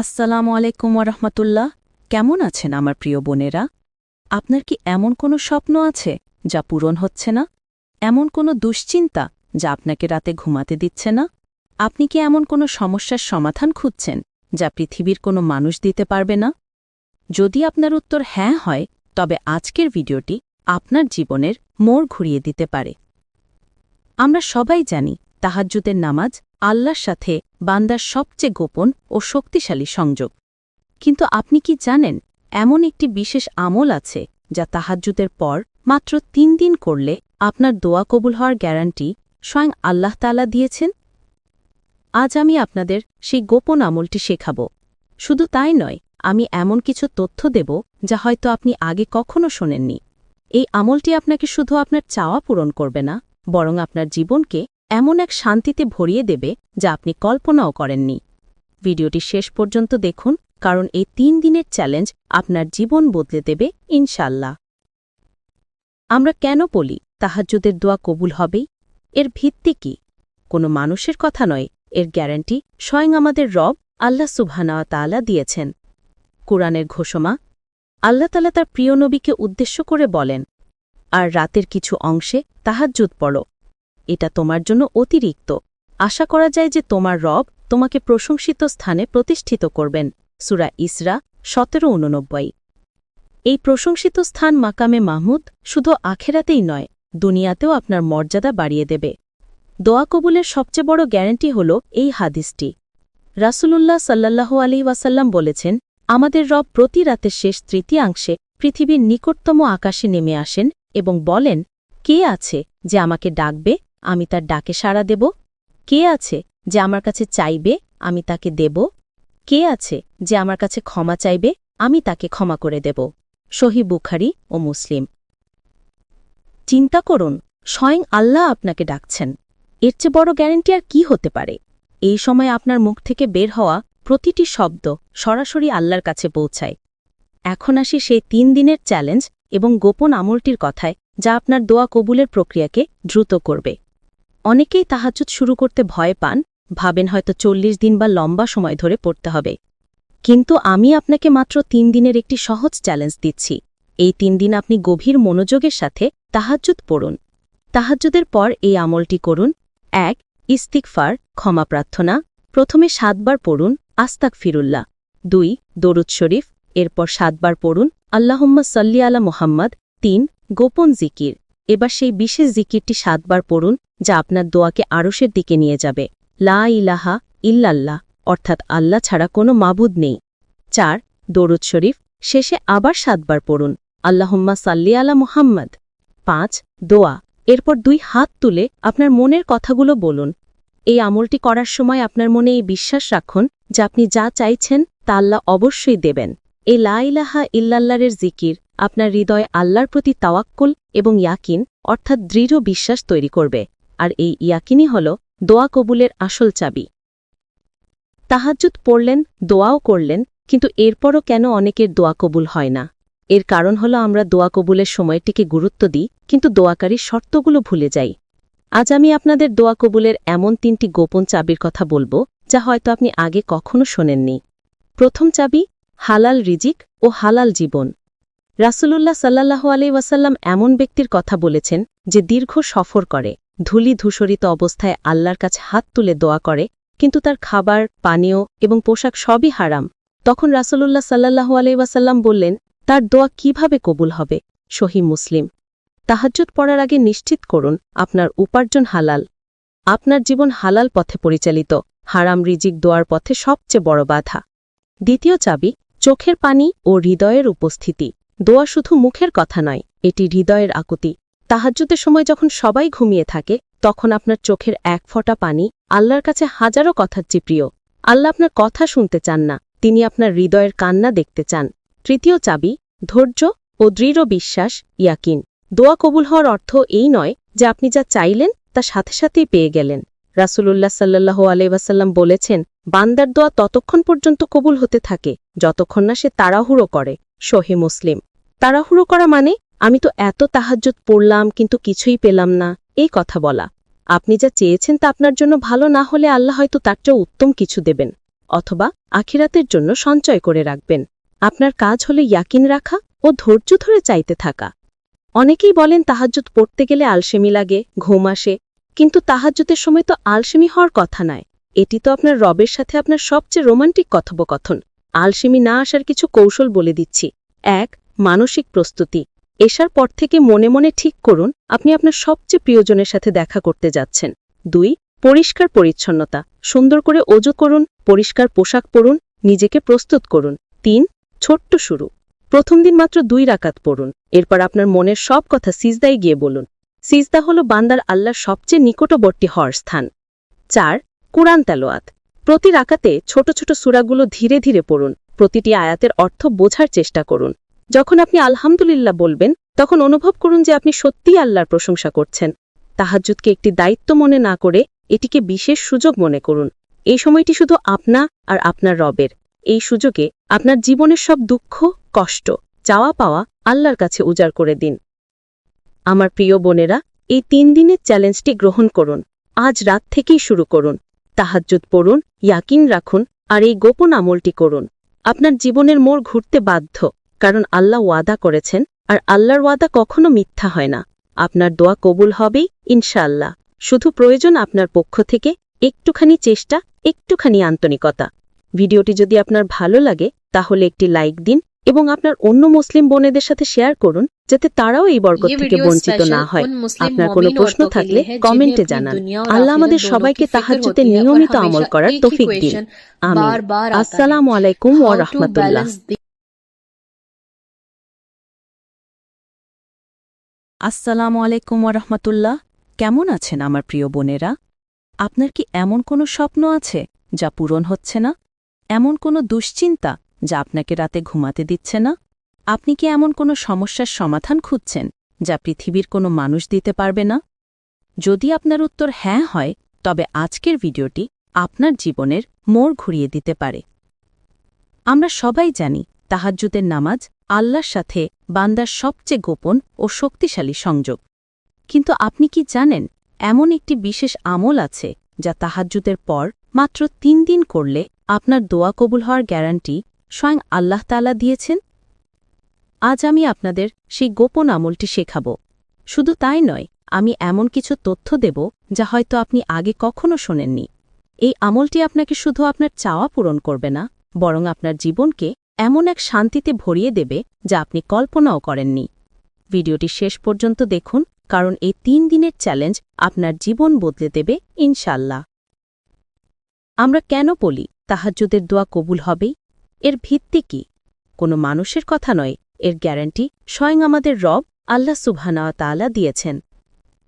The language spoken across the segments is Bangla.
আসসালামু আলাইকুম রহমতুল্লাহ কেমন আছেন আমার প্রিয় বোনেরা? আপনার কি এমন কোনো স্বপ্ন আছে যা পূরণ হচ্ছে না? এমন কোনো দুশ্চিন্তা যা আপনাকে রাতে ঘুমাতে দিচ্ছে না? আপনি কি এমন কোনো সমস্যার সমাধান খুঁজছেন যা পৃথিবীর কোনো মানুষ দিতে পারবে না? যদি আপনার উত্তর হ্যাঁ হয়, তবে আজকের ভিডিওটি আপনার জীবনের মোড় ঘুরিয়ে দিতে পারে। আমরা সবাই জানি তাহাজ্জুদের নামাজ আল্লাহর সাথে বান্দার সবচেয়ে গোপন ও শক্তিশালী সংযোগ। কিন্তু আপনি কি জানেন, এমন একটি বিশেষ আমল আছে, যা তাহাজ্জুদের পর মাত্র তিন দিন করলে আপনার দোয়া কবুল হওয়ার গ্যারান্টি স্বয়ং আল্লাহ তালা দিয়েছেন? আজ আমি আপনাদের সেই গোপন আমলটি শেখাব। শুধু তাই নয়, আমি এমন কিছু তথ্য দেব, যা হয়তো আপনি আগে কখনো শোনেননি। এই আমলটি আপনাকে শুধু আপনার চাওয়া পূরণ করবে না, বরং আপনার জীবনকে এমন এক শান্তিতে ভরিয়ে দেবে যা আপনি কল্পনাও করেননি। ভিডিওটি শেষ পর্যন্ত দেখুন, কারণ এই তিন দিনের চ্যালেঞ্জ আপনার জীবন বদলে দেবে ইনশাল্লাহ আমরা কেন বলি তাহাজ্জুদের দোয়া কবুল হবেই এর ভিত্তি কি? কোনো মানুষের কথা নয়, এর গ্যারান্টি স্বয়ং আমাদের রব আল্লাহ সুবহানাওয়া তাআলা দিয়েছেন। কুরআনের ঘোষণা আল্লাহ তালা তার প্রিয় নবীকে উদ্দেশ্য করে বলেন, আর রাতের কিছু অংশে তাহাজ্জুদ পড়ো। এটা তোমার জন্য অতিরিক্ত। আশা করা যায় যে তোমার রব তোমাকে প্রশংসিত স্থানে প্রতিষ্ঠিত করবেন। সুরা ইসরা, সতেরো উননব্বই এই প্রশংসিত স্থান মাকামে মাহমুদ শুধু আখেরাতেই নয়, দুনিয়াতেও আপনার মর্যাদা বাড়িয়ে দেবে। দোয়া কবুলের সবচেয়ে বড় গ্যারান্টি হল এই হাদিসটি। রাসূলুল্লাহ সাল্লাল্লাহু আলী ওয়াসাল্লাম বলেছেন, আমাদের রব প্রতি রাতের শেষ তৃতীয়াংশে পৃথিবীর নিকটতম আকাশে নেমে আসেন এবং বলেন, কে আছে যে আমাকে ডাকবে আমি তার ডাকে সাড়া দেব। কে আছে যে আমার কাছে চাইবে, আমি তাকে দেব। কে আছে যে আমার কাছে ক্ষমা চাইবে, আমি তাকে ক্ষমা করে দেব। সহি বুখারি ও মুসলিম। চিন্তা করুন, স্বয়ং আল্লাহ আপনাকে ডাকছেন। এর চেয়ে বড় গ্যারেন্টি আর কি হতে পারে? এই সময় আপনার মুখ থেকে বের হওয়া প্রতিটি শব্দ সরাসরি আল্লাহর কাছে পৌঁছায়। এখন আসি সেই তিন দিনের চ্যালেঞ্জ এবং গোপন আমলটির কথায় যা আপনার দোয়া কবুলের প্রক্রিয়াকে দ্রুত করবে। অনেকেই তাহাজুদ শুরু করতে ভয় পান, ভাবেন হয়তো চল্লিশ দিন বা লম্বা সময় ধরে পড়তে হবে। কিন্তু আমি আপনাকে মাত্র তিন দিনের একটি সহজ চ্যালেঞ্জ দিচ্ছি। এই তিন দিন আপনি গভীর মনোযোগের সাথে তাহাজ্জুদ পড়ুন। তাহাজ্জুদের পর এই আমলটি করুন। এক ইস্তিকফার ক্ষমা প্রার্থনা। প্রথমে সাতবার পড়ুন আস্তাক ফিরুল্লাহ দুই, দরুদ শরীফ। এরপর সাতবার পড়ুন, আল্লাহম্মা সাল্লি আলা মোহাম্মদ। তিন, গোপন জিকির। এবার সেই বিশেষ জিকিরটি সাতবার পড়ুন, যা আপনার দোয়াকে আরশের দিকে নিয়ে যাবে। লা ইলাহা ইল্লাল্লাহ, অর্থাৎ আল্লাহ ছাড়া কোনো মাবুদ নেই। চার, দরুদ শরীফ, শেষে আবার সাতবার পড়ুন, আল্লাহম্মা সাল্লি আলা মোহাম্মদ। পাঁচ, দোয়া, এরপর দুই হাত তুলে আপনার মনের কথাগুলো বলুন। এই আমলটি করার সময় আপনার মনে এই বিশ্বাস রাখুন, যে আপনি যা চাইছেন তা আল্লাহ অবশ্যই দেবেন। এই লা ইলাহা ইল্লাল্লারের জিকির আপনার হৃদয় আল্লাহর প্রতি তাওয়াক্কুল এবং ইয়াকিন, অর্থাৎ দৃঢ় বিশ্বাস তৈরি করবে। আর এই ইয়াকিনই হল দোয়া কবুলের আসল চাবি। তাহাজ্জুদ পড়লেন, দোয়াও করলেন, কিন্তু এরপরও কেন অনেকের দোয়া কবুল হয় না? এর কারণ হল আমরা দোয়া কবুলের সময়টিকে গুরুত্ব দিই, কিন্তু দোয়াকারীর শর্তগুলো ভুলে যাই। আজ আমি আপনাদের দোয়া কবুলের এমন তিনটি গোপন চাবির কথা বলব, যা হয়তো আপনি আগে কখনো শোনেননি। প্রথম চাবি, হালাল রিজিক ও হালাল জীবন। রাসূলুল্লাহ সাল্লাল্লাহু আলি ওয়াসাল্লাম এমন ব্যক্তির কথা বলেছেন, যে দীর্ঘ সফর করে, ধুলি ধূসরিত অবস্থায় আল্লাহর কাছে হাত তুলে দোয়া করে, কিন্তু তার খাবার, পানীয় এবং পোশাক সবই হারাম। তখন রাসূলুল্লাহ সাল্লাহ ওয়াসাল্লাম বললেন, তার দোয়া কীভাবে কবুল হবে? সহি মুসলিম। তাহাজ্জুদ পড়ার আগে নিশ্চিত করুন, আপনার উপার্জন হালাল। আপনার জীবন হালাল পথে পরিচালিত, হারাম রিজিক দোয়ার পথে সবচেয়ে বড় বাধা। দ্বিতীয় চাবি, চোখের পানি ও হৃদয়ের উপস্থিতি। দোয়া শুধু মুখের কথা নয়, এটি হৃদয়ের আকুতি। তাহাজ্জুদের সময় যখন সবাই ঘুমিয়ে থাকে, তখন আপনার চোখের এক ফোঁটা পানি আল্লাহর কাছে হাজারো কথার চেয়ে প্রিয় আল্লাহ আপনার কথা শুনতে চান না, তিনি আপনার হৃদয়ের কান্না দেখতে চান। তৃতীয় চাবি, ধৈর্য ও দৃঢ় বিশ্বাস, ইয়াকিন। দোয়া কবুল হওয়ার অর্থ এই নয় যে আপনি যা চাইলেন, তা সাথে সাথেই পেয়ে গেলেন। রাসূলুল্লাহ সাল্লাহ আলাইসাল্লাম বলেছেন, বান্দার দোয়া ততক্ষণ পর্যন্ত কবুল হতে থাকে, যতক্ষণ না সে তাড়াহুড়ো করে শহে মুসলিম। তাড়াহুড়ো করা মানে আমি তো এত তাহাজ্জুদ পড়লাম কিন্তু কিছুই পেলাম না, এই কথা বলা। আপনি যা চেয়েছেন তা আপনার জন্য ভালো না হলে আল্লাহ হয়তো তার চেয়ে উত্তম কিছু দেবেন, অথবা আখিরাতের জন্য সঞ্চয় করে রাখবেন। আপনার কাজ হলে ইয়াকিন রাখা ও ধৈর্য ধরে চাইতে থাকা। অনেকেই বলেন তাহাজ্জুদ পড়তে গেলে আলসেমি লাগে, ঘুম আসে, কিন্তু তাহাজ্জুদের সময় তো আলসেমি হওয়ার কথা নয়। এটি তো আপনার রবের সাথে আপনার সবচেয়ে রোমান্টিক কথোপকথন। আলসেমি না আসার কিছু কৌশল বলে দিচ্ছি। এক মানসিক প্রস্তুতি। এসার পর থেকে মনে মনে ঠিক করুন, আপনি আপনার সবচেয়ে প্রিয়জনের সাথে দেখা করতে যাচ্ছেন। দুই, পরিষ্কার পরিচ্ছন্নতা। সুন্দর করে অজু করুন, পরিষ্কার পোশাক পরুন, নিজেকে প্রস্তুত করুন। তিন, ছোট্ট শুরু। প্রথম দিন মাত্র দুই রাকাত পড়ুন। এরপর আপনার মনের সব কথা সিজদায় গিয়ে বলুন। সিজদা হল বান্দার আল্লাহর সবচেয়ে নিকটবর্তী হওয়ার স্থান। চার, কুরআন তেলোয়াত প্রতি রাকাতে ছোট ছোট সুরাগুলো ধীরে ধীরে পড়ুন। প্রতিটি আয়াতের অর্থ বোঝার চেষ্টা করুন। যখন আপনি আলহামদুলিল্লাহ বলবেন, তখন অনুভব করুন যে আপনি সত্যিই আল্লাহর প্রশংসা করছেন। তাহাজ্জুদকে একটি দায়িত্ব মনে না করে এটিকে বিশেষ সুযোগ মনে করুন। এই সময়টি শুধু আপনা আর আপনার রবের। এই সুযোগে আপনার জীবনের সব দুঃখ, কষ্ট, চাওয়া পাওয়া আল্লাহর কাছে উজাড় করে দিন। আমার প্রিয় বোনেরা, এই তিন দিনের চ্যালেঞ্জটি গ্রহণ করুন। আজ রাত থেকেই শুরু করুন। তাহাজ্জুদ পড়ুন, ইয়াকিন রাখুন আর এই গোপন আমলটি করুন। আপনার জীবনের মোড় ঘুরতে বাধ্য। কারণ আল্লাহ ওয়াদা করেছেন আর আল্লাহর ওয়াদা কখনো মিথ্যা হয় না। আপনার দোয়া কবুল হবে ইনশাআল্লাহ। শুধু প্রয়োজন আপনার পক্ষ থেকে একটুখানি চেষ্টা একটুখানি আন্তরিকতা। ভিডিওটি যদি আপনার ভালো লাগে তাহলে একটি লাইক দিন এবং আপনার অন্য মুসলিম বোনেদের সাথে শেয়ার করুন যাতে তারাও এই বর্গ থেকে বঞ্চিত না হয়। আপনার কোনো প্রশ্ন থাকলে কমেন্টে জানান। আল্লাহ আমাদের সবাইকে তাহার তাহাজ্জুতে নিয়মিত আমল করার তফিক দিন। আসসালাম আলাইকুম ওয়া রাহমাতুল্লাহ। আসসালামু আলাইকুম ওরহমতুল্লাহ কেমন আছেন আমার প্রিয় বোনেরা? আপনার কি এমন কোনো স্বপ্ন আছে যা পূরণ হচ্ছে না? এমন কোনো দুশ্চিন্তা যা আপনাকে রাতে ঘুমাতে দিচ্ছে না? আপনি কি এমন কোনো সমস্যার সমাধান খুঁজছেন যা পৃথিবীর কোনো মানুষ দিতে পারবে না? যদি আপনার উত্তর হ্যাঁ হয়, তবে আজকের ভিডিওটি আপনার জীবনের মোড় ঘুরিয়ে দিতে পারে। আমরা সবাই জানি তাহাজ্জুদের নামাজ আল্লাহর সাথে বান্দার সবচেয়ে গোপন ও শক্তিশালী সংযোগ। কিন্তু আপনি কি জানেন, এমন একটি বিশেষ আমল আছে, যা তাহাজ্জুদের পর মাত্র তিন দিন করলে আপনার দোয়া কবুল হওয়ার গ্যারান্টি স্বয়ং আল্লাহ তালা দিয়েছেন? আজ আমি আপনাদের সেই গোপন আমলটি শেখাব। শুধু তাই নয়, আমি এমন কিছু তথ্য দেব, যা হয়তো আপনি আগে কখনো শোনেননি। এই আমলটি আপনাকে শুধু আপনার চাওয়া পূরণ করবে না, বরং আপনার জীবনকে এমন এক শান্তিতে ভরিয়ে দেবে যা আপনি কল্পনাও করেননি। ভিডিওটি শেষ পর্যন্ত দেখুন, কারণ এই তিন দিনের চ্যালেঞ্জ আপনার জীবন বদলে দেবে ইনশাল্লাহ আমরা কেন বলি, তাহাজ্জুদের দোয়া কবুল হবেই এর ভিত্তি কি? কোনো মানুষের কথা নয়, এর গ্যারান্টি স্বয়ং আমাদের রব আল্লাহ সুবহানা তাআলা দিয়েছেন।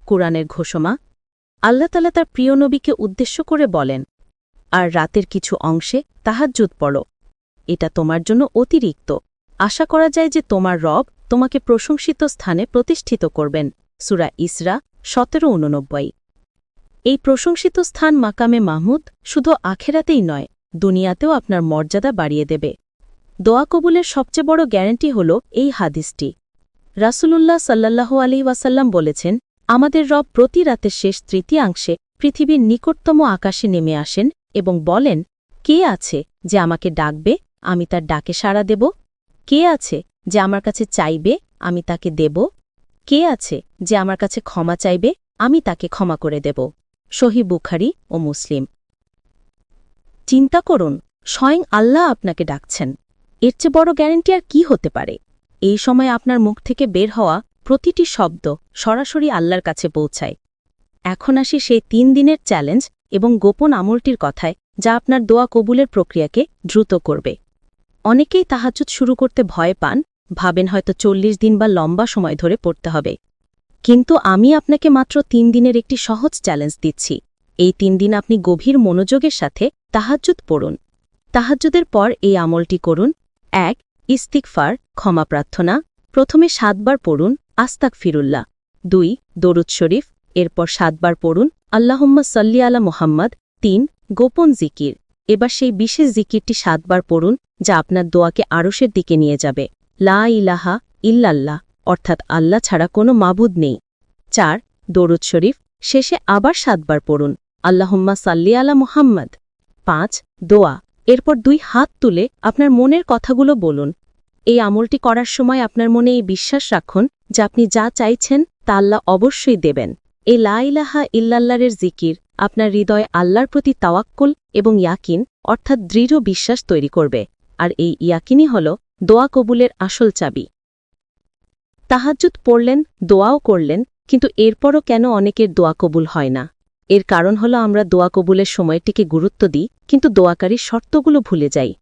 কোরআনের ঘোষণা আল্লাহ তালা তার প্রিয় নবীকে উদ্দেশ্য করে বলেন, আর রাতের কিছু অংশে তাহাজ্জুদ পড়ো। এটা তোমার জন্য অতিরিক্ত। আশা করা যায় যে তোমার রব তোমাকে প্রশংসিত স্থানে প্রতিষ্ঠিত করবেন। সুরা ইসরা, সতেরো উননব্বই এই প্রশংসিত স্থান মাকামে মাহমুদ শুধু আখেরাতেই নয়, দুনিয়াতেও আপনার মর্যাদা বাড়িয়ে দেবে। দোয়া কবুলের সবচেয়ে বড় গ্যারান্টি হল এই হাদিসটি। রাসূলুল্লাহ সাল্লাহ আলি ওয়াসাল্লাম বলেছেন, আমাদের রব প্রতি রাতের শেষ তৃতীয়াংশে পৃথিবীর নিকটতম আকাশে নেমে আসেন এবং বলেন, কে আছে যে আমাকে ডাকবে আমি তার ডাকে সাড়া দেব। কে আছে যে আমার কাছে চাইবে, আমি তাকে দেব? কে আছে যে আমার কাছে ক্ষমা চাইবে, আমি তাকে ক্ষমা করে দেব? সহি বুখারি ও মুসলিম। চিন্তা করুন, স্বয়ং আল্লাহ আপনাকে ডাকছেন। এর চেয়ে বড় গ্যারেন্টি আর কি হতে পারে? এই সময় আপনার মুখ থেকে বের হওয়া প্রতিটি শব্দ সরাসরি আল্লাহর কাছে পৌঁছায়। এখন আসি সেই তিন দিনের চ্যালেঞ্জ এবং গোপন আমলটির কথায় যা আপনার দোয়া কবুলের প্রক্রিয়াকে দ্রুত করবে। অনেকেই তাহাজুদ শুরু করতে ভয় পান, ভাবেন হয়তো চল্লিশ দিন বা লম্বা সময় ধরে পড়তে হবে। কিন্তু আমি আপনাকে মাত্র তিন দিনের একটি সহজ চ্যালেঞ্জ দিচ্ছি। এই তিন দিন আপনি গভীর মনোযোগের সাথে তাহাজ্জুদ পড়ুন। তাহাজ্জুদের পর এই আমলটি করুন। এক ইস্তিকফার ক্ষমা প্রার্থনা। প্রথমে সাতবার পড়ুন আস্তাক ফিরুল্লাহ দুই, দরুদ শরীফ। এরপর সাতবার পড়ুন, আল্লাহম্মা সাল্লি আলা মোহাম্মদ। তিন, গোপন জিকির। এবার সেই বিশেষ জিকিরটি সাতবার পড়ুন, যা আপনার দোয়াকে আরশের দিকে নিয়ে যাবে। লা ইলাহা ইল্লাল্লাহ, অর্থাৎ আল্লাহ ছাড়া কোনো মাবুদ নেই। চার, দরুদ শরীফ, শেষে আবার সাতবার পড়ুন। আল্লাহম্মা সাল্লি আলা মোহাম্মদ। পাঁচ, দোয়া। এরপর দুই হাত তুলে আপনার মনের কথাগুলো বলুন। এই আমলটি করার সময় আপনার মনে এই বিশ্বাস রাখুন, যে আপনি যা চাইছেন তা আল্লাহ অবশ্যই দেবেন। এই লা ইলাহা ইল্লাল্লারের জিকির আপনার হৃদয়ে আল্লাহর প্রতি তাওয়াক্কুল এবং ইয়াকিন, অর্থাৎ দৃঢ় বিশ্বাস তৈরি করবে। আর এই ইয়াকিনই হল দোয়া কবুলের আসল চাবি। তাহাজ্জুদ পড়লেন, দোয়াও করলেন, কিন্তু এরপরও কেন অনেকের দোয়া কবুল হয় না? এর কারণ হল আমরা দোয়া কবুলের সময়টিকে গুরুত্ব দিই, কিন্তু দোয়াকারীর শর্তগুলো ভুলে যাই।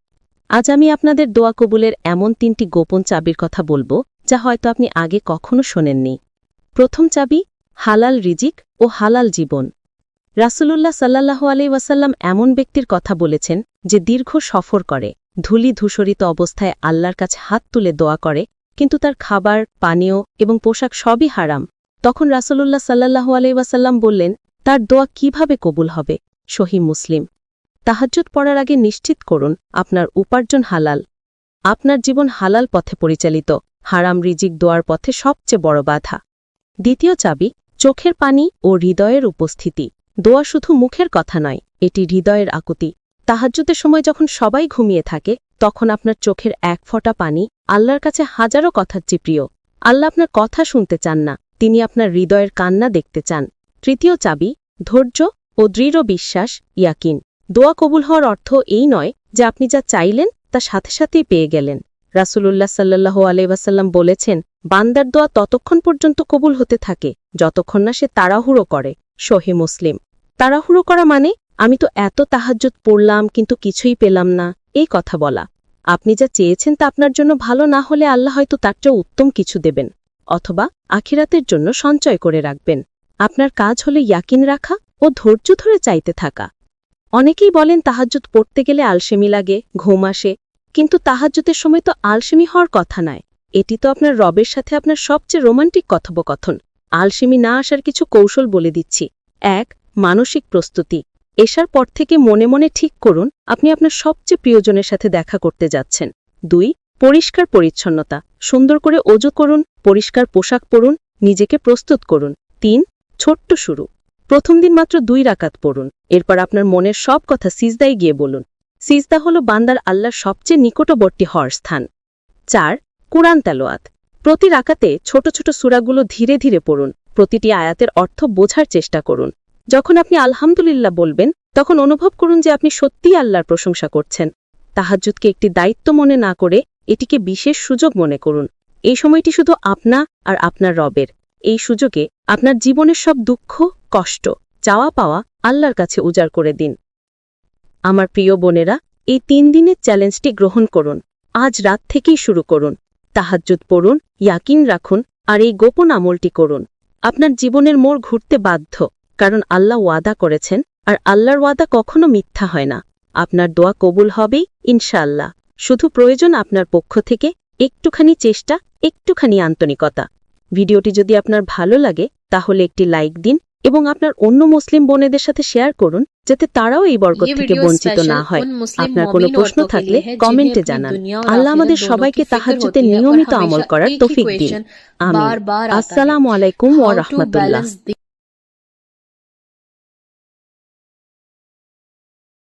আজ আমি আপনাদের দোয়া কবুলের এমন তিনটি গোপন চাবির কথা বলব, যা হয়তো আপনি আগে কখনো শোনেননি। প্রথম চাবি, হালাল রিজিক ও হালাল জীবন। রাসূলুল্লাহ সাল্লাল্লাহু আলাই ওয়াসাল্লাম এমন ব্যক্তির কথা বলেছেন, যে দীর্ঘ সফর করে, ধুলি ধূসরিত অবস্থায় আল্লাহর কাছে হাত তুলে দোয়া করে, কিন্তু তার খাবার, পানীয় এবং পোশাক সবই হারাম। তখন রাসূলুল্লাহ আলাই ওয়াসাল্লাম বললেন, তার দোয়া কীভাবে কবুল হবে? সহি মুসলিম। তাহাজ্জুদ পড়ার আগে নিশ্চিত করুন, আপনার উপার্জন হালাল। আপনার জীবন হালাল পথে পরিচালিত, হারাম রিজিক দোয়ার পথে সবচেয়ে বড় বাধা। দ্বিতীয় চাবি, চোখের পানি ও হৃদয়ের উপস্থিতি। দোয়া শুধু মুখের কথা নয়, এটি হৃদয়ের আকুতি। তাহাজ্জুদের সময় যখন সবাই ঘুমিয়ে থাকে, তখন আপনার চোখের এক ফোঁটা পানি আল্লাহর কাছে হাজারো কথার চেয়ে প্রিয়। আল্লাহ আপনার কথা শুনতে চান না, তিনি আপনার হৃদয়ের কান্না দেখতে চান। তৃতীয় চাবি, ধৈর্য ও দৃঢ় বিশ্বাস, ইয়াকিন। দোয়া কবুল হওয়ার অর্থ এই নয় যে আপনি যা চাইলেন, তা সাথে সাথেই পেয়ে গেলেন। রাসূলুল্লাহ সাল্লাল্লাহু আলাইসাল্লাম বলেছেন, বান্দার দোয়া ততক্ষণ পর্যন্ত কবুল হতে থাকে, যতক্ষণ না সে তাড়াহুড়ো করে। শহে মুসলিম। তাড়াহুড়ো করা মানে আমি তো এত তাহাজ্জুদ পড়লাম কিন্তু কিছুই পেলাম না, এই কথা বলা। আপনি যা চেয়েছেন তা আপনার জন্য ভালো না হলে আল্লাহ হয়তো তার চেয়ে উত্তম কিছু দেবেন, অথবা আখিরাতের জন্য সঞ্চয় করে রাখবেন। আপনার কাজ হলো ইয়াকিন রাখা ও ধৈর্য ধরে চাইতে থাকা। অনেকেই বলেন তাহাজ্জুদ পড়তে গেলে আলসেমি লাগে, ঘুম আসে, কিন্তু তাহাজ্জুদের সময় তো আলসেমি হওয়ার কথা নয়। এটি তো আপনার রবের সাথে আপনার সবচেয়ে রোমান্টিক কথোপকথন। আলসেমি না আসার কিছু কৌশল বলে দিচ্ছি। এক, মানসিক প্রস্তুতি। এসার পর থেকে মনে মনে ঠিক করুন, আপনি আপনার সবচেয়ে প্রিয়জনের সাথে দেখা করতে যাচ্ছেন। দুই, পরিষ্কার পরিচ্ছন্নতা। সুন্দর করে ওজো করুন, পরিষ্কার পোশাক পরুন, নিজেকে প্রস্তুত করুন। তিন, ছোট্ট শুরু। প্রথম দিন মাত্র দুই রাকাত পড়ুন। এরপর আপনার মনের সব কথা সিজদায় গিয়ে বলুন। সিজদা হল বান্দার আল্লাহর সবচেয়ে নিকটবর্তী হওয়ার স্থান। চার, কুরআন তেলোয়াত প্রতি রাকাতে ছোট ছোট সুরাগুলো ধীরে ধীরে পড়ুন। প্রতিটি আয়াতের অর্থ বোঝার চেষ্টা করুন। যখন আপনি আলহামদুলিল্লাহ বলবেন, তখন অনুভব করুন যে আপনি সত্যিই আল্লাহর প্রশংসা করছেন। তাহাজ্জুদকে একটি দায়িত্ব মনে না করে এটিকে বিশেষ সুযোগ মনে করুন। এই সময়টি শুধু আপনা আর আপনার রবের। এই সুযোগে আপনার জীবনের সব দুঃখ, কষ্ট, চাওয়া পাওয়া আল্লাহর কাছে উজাড় করে দিন। আমার প্রিয় বোনেরা, এই তিন দিনের চ্যালেঞ্জটি গ্রহণ করুন। আজ রাত থেকেই শুরু করুন। তাহাজ্জুদ পড়ুন, ইয়াকিন রাখুন, আর এই গোপন আমলটি করুন। আপনার জীবনের মোড় ঘুরতে বাধ্য, কারণ আল্লাহ ওয়াদা করেছেন, আর আল্লাহর ওয়াদা কখনো মিথ্যা হয় না। আপনার দোয়া কবুল হবেই ইনশাআল্লাহ। শুধু প্রয়োজন আপনার পক্ষ থেকে, একটুখানি চেষ্টা, একটুখানি আন্তরিকতা। ভিডিওটি যদি আপনার ভালো লাগে, তাহলে একটি লাইক দিন, এবং আপনার অন্য মুসলিম বোনেদের সাথে শেয়ার করুন যাতে তারাও এই বরকত থেকে বঞ্চিত না হয়। আপনার কোনো প্রশ্ন থাকলে কমেন্টে জানান। আল্লাহ আমাদের সবাইকে তাহাজ্জুতে নিয়মিত আমল করার তফিক দিন। আমিন। আসসালামু আলাইকুম ওয়া রাহমাতুল্লাহ।